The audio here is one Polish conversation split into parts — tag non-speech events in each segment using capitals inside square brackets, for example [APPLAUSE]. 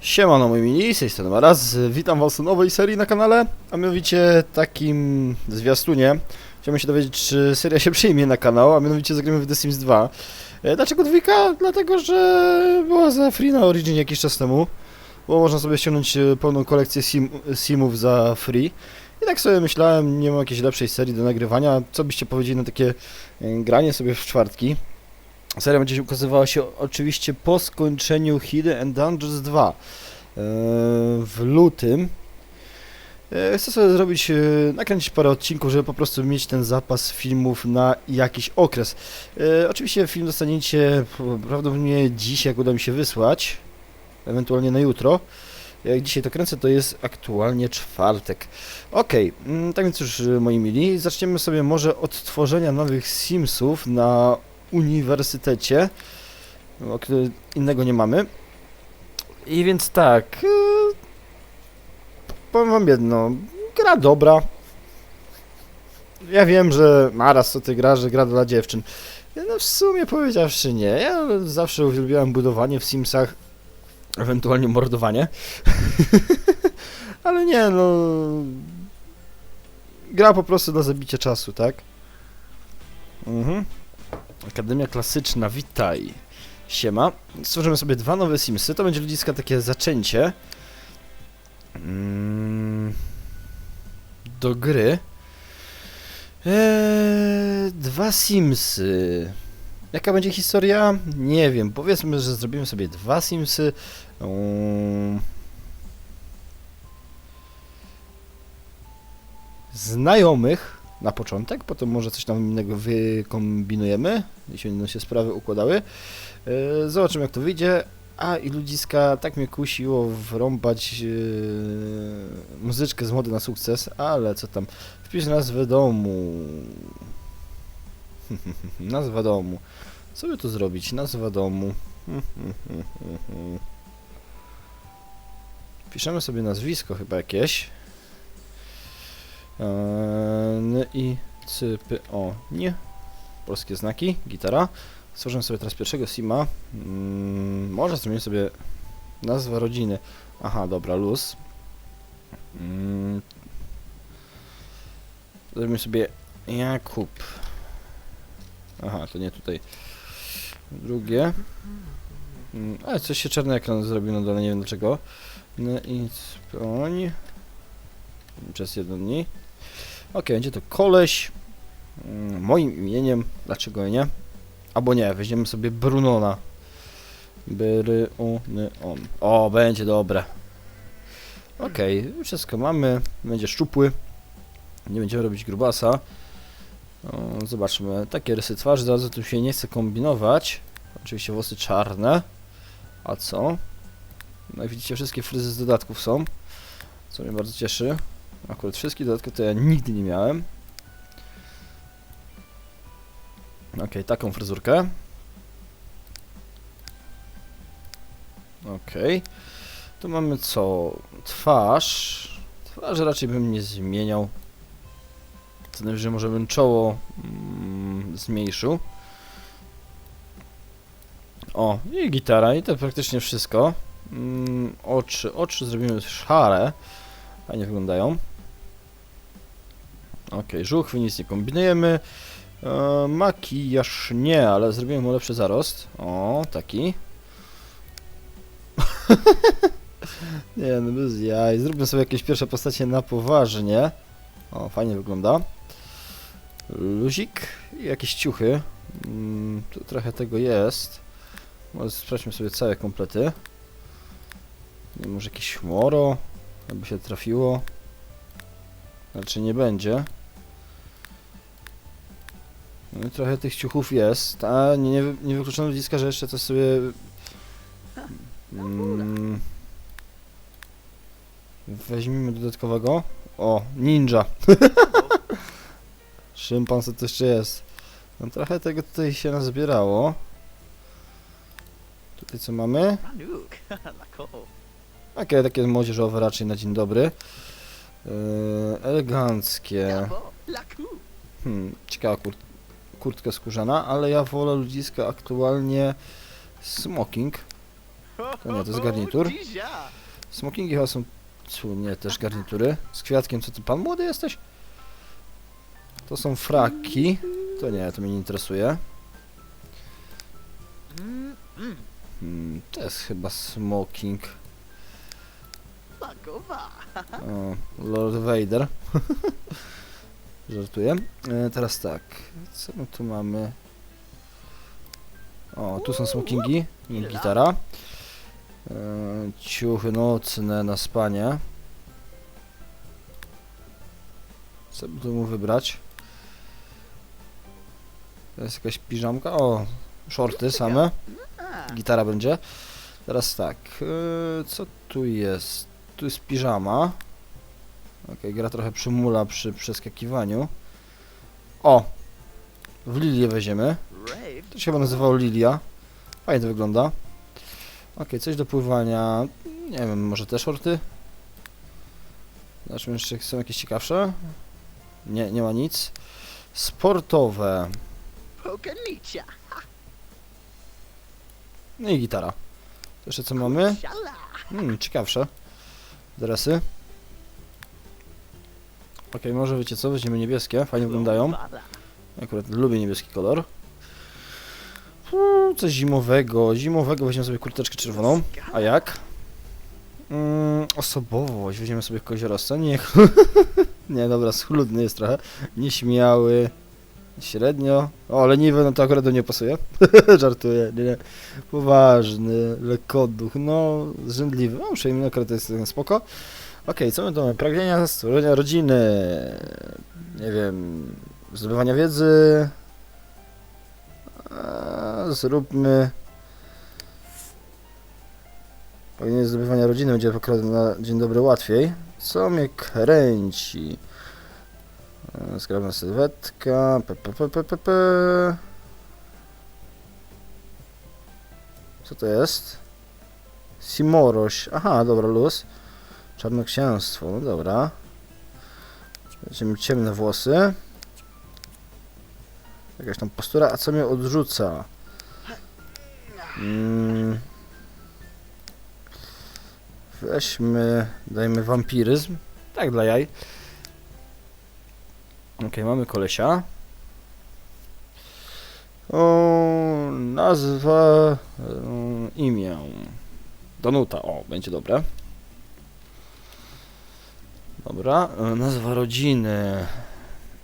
Siemano moi mili, z tej strony Maraz, witam was w nowej serii na kanale, a mianowicie takim zwiastunie. Chciałbym się dowiedzieć, czy seria się przyjmie na kanał, a mianowicie zagramy w The Sims 2 E, Dlaczego dwójka? Dlatego, że była za free na Origin jakiś czas temu Bo można sobie ściągnąć e, pełną kolekcję sim, simów za free. I tak sobie myślałem, nie mam jakiejś lepszej serii do nagrywania. Co byście powiedzieli na takie e, granie sobie w czwartki Seria będzie się ukazywała się oczywiście po skończeniu Hidden and Dungeons 2 e, w lutym. E, Chcę sobie zrobić, e, nakręcić parę odcinków, żeby po prostu mieć ten zapas filmów na jakiś okres. Oczywiście film dostaniecie prawdopodobnie dziś, jak uda mi się wysłać, ewentualnie na jutro. Jak dzisiaj to kręcę, to jest aktualnie czwartek. Okej, mm, tak więc już moi mili, zaczniemy sobie może od tworzenia nowych Simsów na uniwersytecie, innego nie mamy. I więc tak, yy, powiem wam jedno, gra dobra. Ja wiem, że Maras co ty gra, że gra dla dziewczyn. No w sumie powiedziawszy nie, ja zawsze uwielbiałem budowanie w Simsach, ewentualnie mordowanie. [LAUGHS] Ale nie no... Gra po prostu dla zabicia czasu, tak? Mhm. Akademia Klasyczna, witaj. Siema. Stworzymy sobie dwa nowe Simsy. To będzie ludziska takie zaczęcie. Mm, do gry. Eee, dwa Simsy. Jaka będzie historia? Nie wiem. Powiedzmy, że zrobimy sobie dwa Simsy. Um, znajomych na początek, potem może coś tam innego wykombinujemy, jeśli będą się sprawy układały. Yy, zobaczymy jak to wyjdzie. A i ludziska tak mnie kusiło wrąbać yy, muzyczkę z mody na sukces, ale co tam. Wpisz nazwę domu. [LAUGHS] Nazwa domu. Co by tu zrobić? Nazwa domu. [LAUGHS] Piszemy sobie nazwisko chyba jakieś. Eee, N i c p o nie. Polskie znaki, gitara. Stworzymy sobie teraz pierwszego sima. Mm, może zrobimy sobie nazwę rodziny. Aha, dobra, luz. Mm, zrobimy sobie Jakub. Aha, to nie tutaj. Drugie. Mm, ale coś się czarny ekran zrobił na dole, nie wiem dlaczego. N i nie. Przez jeden dni. Ok, będzie to koleś. mm, Moim imieniem. Dlaczego nie? Albo nie, weźmiemy sobie Brunona. Bry-u-ny-on. O, będzie dobre. Okej, wszystko mamy. Będzie szczupły. Nie będziemy robić grubasa. Zobaczmy. Takie rysy twarzy, zaraz tu się nie chce kombinować. Oczywiście włosy czarne. A co? No jak widzicie, wszystkie fryzy z dodatków są. Co mnie bardzo cieszy. Akurat wszystkie dodatki to ja nigdy nie miałem. Ok, taką fryzurkę. Ok. Tu mamy co? Twarz. Twarz raczej bym nie zmieniał. Co najwyżej może bym czoło mm, zmniejszył. O, i gitara, i to praktycznie wszystko. Mm, oczy, oczy zrobimy szare. Fajnie wyglądają. Ok, żuchwy, nic nie kombinujemy. E, makijaż nie, ale zrobimy mu lepszy zarost. O, taki. [LAUGHS] nie, no bez jaj. Zróbmy sobie jakieś pierwsze postacie na poważnie. O, fajnie wygląda. Luzik i jakieś ciuchy. Mm, tu trochę tego jest. Może sprawdźmy sobie całe komplety. Nie, może jakieś moro, jakby się trafiło. Znaczy nie będzie. No trochę tych ciuchów jest, a nie, nie, nie wykluczono że jeszcze coś sobie... Mm, weźmiemy dodatkowego. O, ninja. [LAUGHS] Szympan co to jeszcze jest. No trochę tego tutaj się nazbierało. Tutaj co mamy? [LAUGHS] Takie, takie młodzieżowe raczej na dzień dobry. Yy, eleganckie. Hmm, ciekawa kur kurtka skórzana, ale ja wolę ludziska aktualnie smoking. To nie, to jest garnitur. [LAUGHS] Smokingi chyba są... Nie, też garnitury. Z kwiatkiem, co ty, pan młody jesteś? To są fraki. To nie, to mnie nie interesuje. Mm, mm. Hmm, to jest chyba smoking. O, Lord Vader. [LAUGHS] Żartuję. E, teraz tak. Co my tu mamy? O, tu są smokingi. Nie gitara. E, ciuchy nocne na spanie. Co by tu mu wybrać? To jest jakaś piżamka. O, shorty same. Gitara będzie. Teraz tak. e, co tu jest? Tu jest piżama. Okej, gra trochę przymula przy przeskakiwaniu. O! W Lilię weźmiemy. To się chyba nazywało Lilia. Fajnie to wygląda. Okej, coś do pływania. Nie wiem, może te shorty? Zobaczmy jeszcze, są jakieś ciekawsze. Nie, nie ma nic. Sportowe. No i gitara. To jeszcze co mamy? Hmm, ciekawsze. Dresy. Okej, może wiecie co, weźmiemy niebieskie, fajnie wyglądają. Akurat lubię niebieski kolor. Hmm, coś zimowego, zimowego weźmiemy sobie kurteczkę czerwoną. A jak? Mm, osobowość, weźmiemy sobie koziorosca. Nie, [LAUGHS] nie, dobra, schludny jest trochę. Nieśmiały. Średnio. O, leniwy, no to akurat do nie pasuje. [LAUGHS] Żartuję, nie, nie. Poważny, lekkoduch, no, zrzędliwy. No, przejmie akurat to jest ten spoko. Okej, co my tu mamy? Pragnienia stworzenia rodziny. Nie wiem, zdobywania wiedzy. Eee, zróbmy. Pragnienie zdobywania rodziny będzie akurat na dzień dobry łatwiej. Co mnie kręci? Skrabna sylwetka. P. Co to jest? Simoroś. Aha, dobra, luz. Czarnoksięstwo, no dobra. Będziemy ciemne włosy. Jakaś tam postura, a co mnie odrzuca? Mm. Weźmy, dajmy wampiryzm. Tak, dla jaj. Okej, mamy kolesia. O, nazwa, e, imię. Danuta, o, będzie dobre. Dobra, e, nazwa rodziny.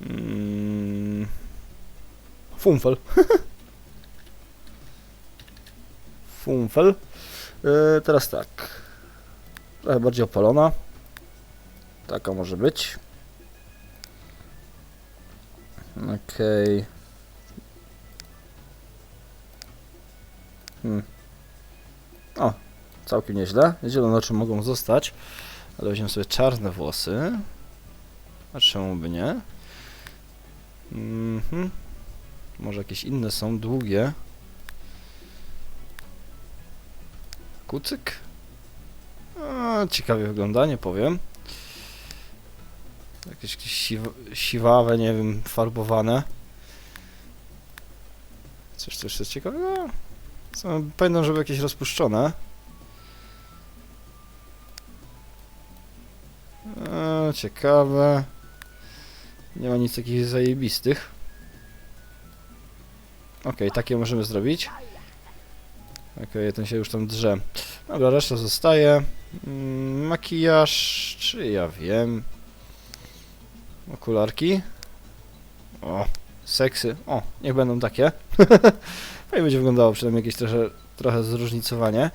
Mm. Funfel. [LAUGHS] Funfel. E, teraz tak. Trochę bardziej opalona. Taka może być. Okej. Hmm. O, całkiem nieźle. Zielone oczy mogą zostać. Ale weźmiemy sobie czarne włosy. A czemu by nie? Mhm. Może jakieś inne są, długie. Kucyk? A, ciekawie wygląda, nie powiem. Jakieś siw siwawe, nie wiem, farbowane. Coś też jest ciekawego? Pamiętam, żeby jakieś rozpuszczone. Ciekawe. Nie ma nic takich zajebistych. Okej, takie możemy zrobić. Okej, ten się już tam drze. Dobra, reszta zostaje. Mm, makijaż, czy ja wiem. Okularki. O, seksy. O, niech będą takie. [LAUGHS] Fajnie będzie wyglądało, przynajmniej jakieś trochę, trochę zróżnicowanie.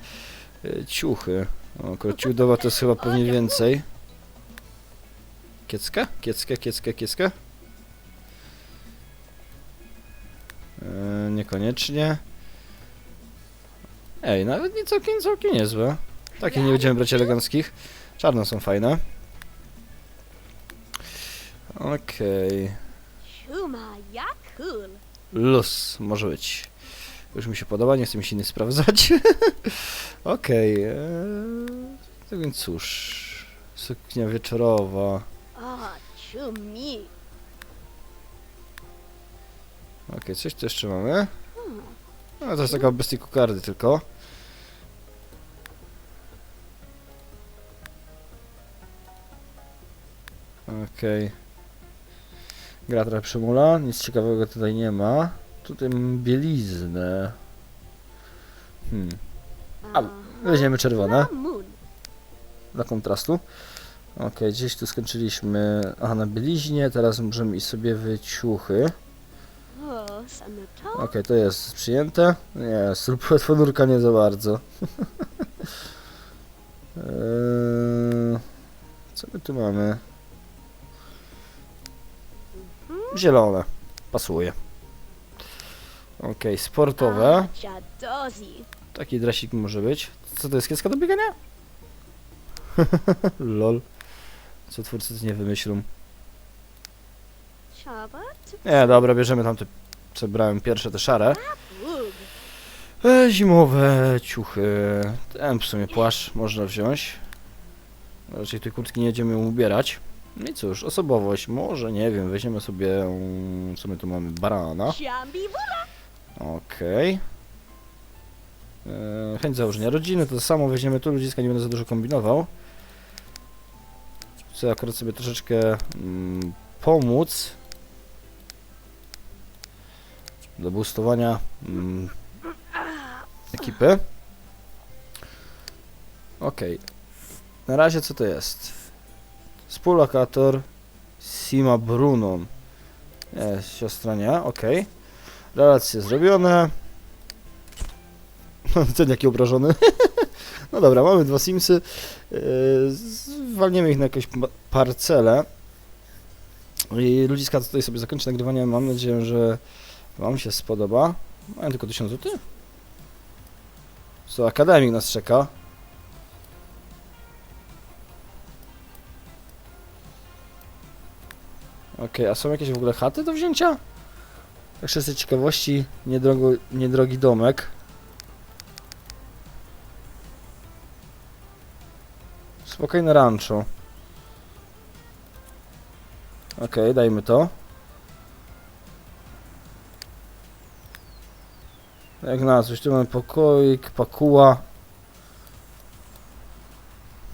Y, Ciuchy. O, akurat ciuch to jest chyba pewnie więcej. Kiecka? Kiecka, kiecka, kiecka? Yy, niekoniecznie. Ej, nawet nie całkiem, całkiem niezłe. Takie nie będziemy brać eleganckich. Czarne są fajne. Okej. Cool. Luz, może być. Już mi się podoba, nie chcę mi się nie sprawdzać. [LAUGHS] Okej. eee, tak więc cóż. Suknia wieczorowa. Ah, coś tu jeszcze mamy. No to jest taka bestia kukardy tylko. Okej. Gra trochę przymula, nic ciekawego tutaj nie ma. Tutaj mam bieliznę. Hmm. A, weźmiemy czerwone dla kontrastu. Okej, gdzieś tu skończyliśmy. Aha, na bieliźnie, teraz możemy iść sobie w ciuchy. Sanoto. Okej, to jest przyjęte. Nie, płetwonurka [LAUGHS] nie za bardzo. eee, [LAUGHS] co my tu mamy? Zielone. Pasuje. Okej, sportowe. Taki dresik może być. Co to jest kieska do biegania? [LAUGHS] Lol. Co twórcy nie wymyślą. Nie, dobra, bierzemy tamte, co brałem pierwsze, te szare. E, zimowe ciuchy. Ten w sumie płaszcz można wziąć. Raczej tej kurtki nie będziemy ubierać. No i cóż, osobowość, może, nie wiem, weźmiemy sobie, mm, co my tu mamy, barana. Okej. E, Chęć założenia rodziny, to samo weźmiemy tu, ludziska nie będę za dużo kombinował. Chcę akurat sobie troszeczkę mm, pomóc do boostowania mm, ekipy. Okej. Na razie co to jest? Współlokator Sima Brunon. Nie, siostra nie, okej. Relacje zrobione. [LAUGHS] Ten jaki obrażony. [LAUGHS] no dobra, mamy dwa Simsy. Yy, Zwalniemy ich na jakąś pa- parcelę. I ludziska tutaj sobie zakończę nagrywanie. Mam nadzieję, że Wam się spodoba. Mają tylko 1000 zł. Co, akademik nas czeka. Okej, a są jakieś w ogóle chaty do wzięcia? Tak z ciekawości, niedrogo, niedrogi domek. Spokojne rancho. Okej, dajmy to. Jak nazwać? Tu mamy pokoik, pakuła.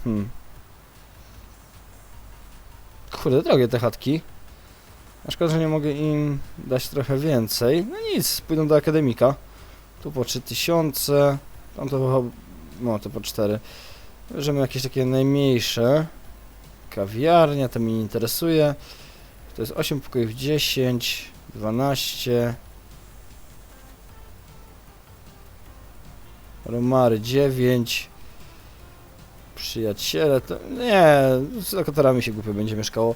Hmm. Kurde, drogie te chatki. A szkoda, że nie mogę im dać trochę więcej. No nic, pójdą do akademika. Tu po 3000, tam to chyba, no to po 4. Bierzemy jakieś takie najmniejsze. Kawiarnia, to mnie nie interesuje. To jest 8 pokojów 10, 12. Romary 9. Przyjaciele to... Nie, z lokatorami się głupio będzie mieszkało.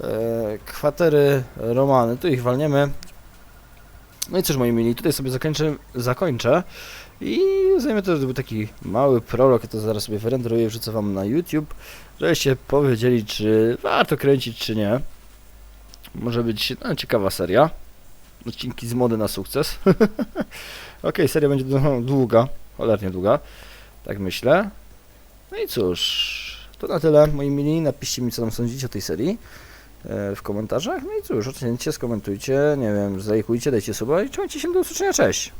E, kwatery, romany, tu ich walniemy. No i cóż moi mili, tutaj sobie zakończę, zakończę i zajmę to, że był taki mały prolog, ja to zaraz sobie wyrenderuję wrzucę wam na YouTube, żebyście powiedzieli, czy warto kręcić, czy nie. Może być no, ciekawa seria. Odcinki z mody na sukces. [LAUGHS] Okej, seria będzie [LAUGHS] długa, cholernie długa, tak myślę. No i cóż, to na tyle moi mili, napiszcie mi co tam sądzicie o tej serii w komentarzach. No i cóż, ocencie, skomentujcie, nie wiem, zlajkujcie, dajcie suba i trzymajcie się do usłyszenia, cześć!